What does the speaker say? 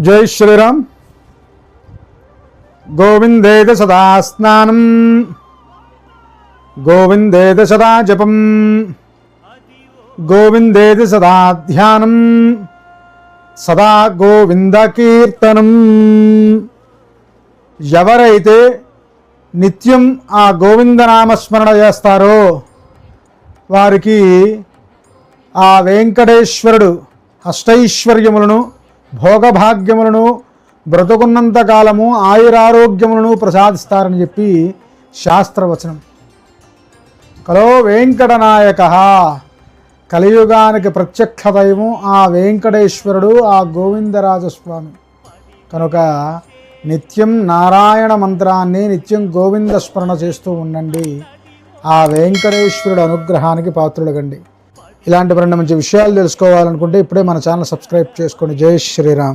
జై శ్రీరామ్. గోవిందేద సదా స్నానం. గోవిందేద సదా జపం. గోవిందేద సదా ధ్యానం. సదా గోవింద కీర్తనం. ఎవరైతే నిత్యం ఆ గోవిందనామస్మరణ చేస్తారో వారికి ఆ వెంకటేశ్వరుడు అష్టైశ్వర్యములను భోగభాగ్యములను బ్రతుకున్నంత కాలము ఆయురారోగ్యములను ప్రసాదిస్తారని చెప్పి శాస్త్రవచనం. కలో వెంకటనాయక. కలియుగానికి ప్రత్యక్ష దైవం ఆ వెంకటేశ్వరుడు ఆ గోవిందరాజస్వామి. కనుక నిత్యం నారాయణ మంత్రాన్ని నిత్యం గోవింద స్మరణ చేస్తూ ఉండండి. ఆ వెంకటేశ్వరుడు అనుగ్రహానికి పాత్రులగండి. ఇలాంటి మరిన్ని మంచి విషయాలు తెలుసుకోవాలనుకుంటే ఇప్పుడే మన ఛానల్ సబ్స్క్రైబ్ చేసుకోండి జై శ్రీరామ్.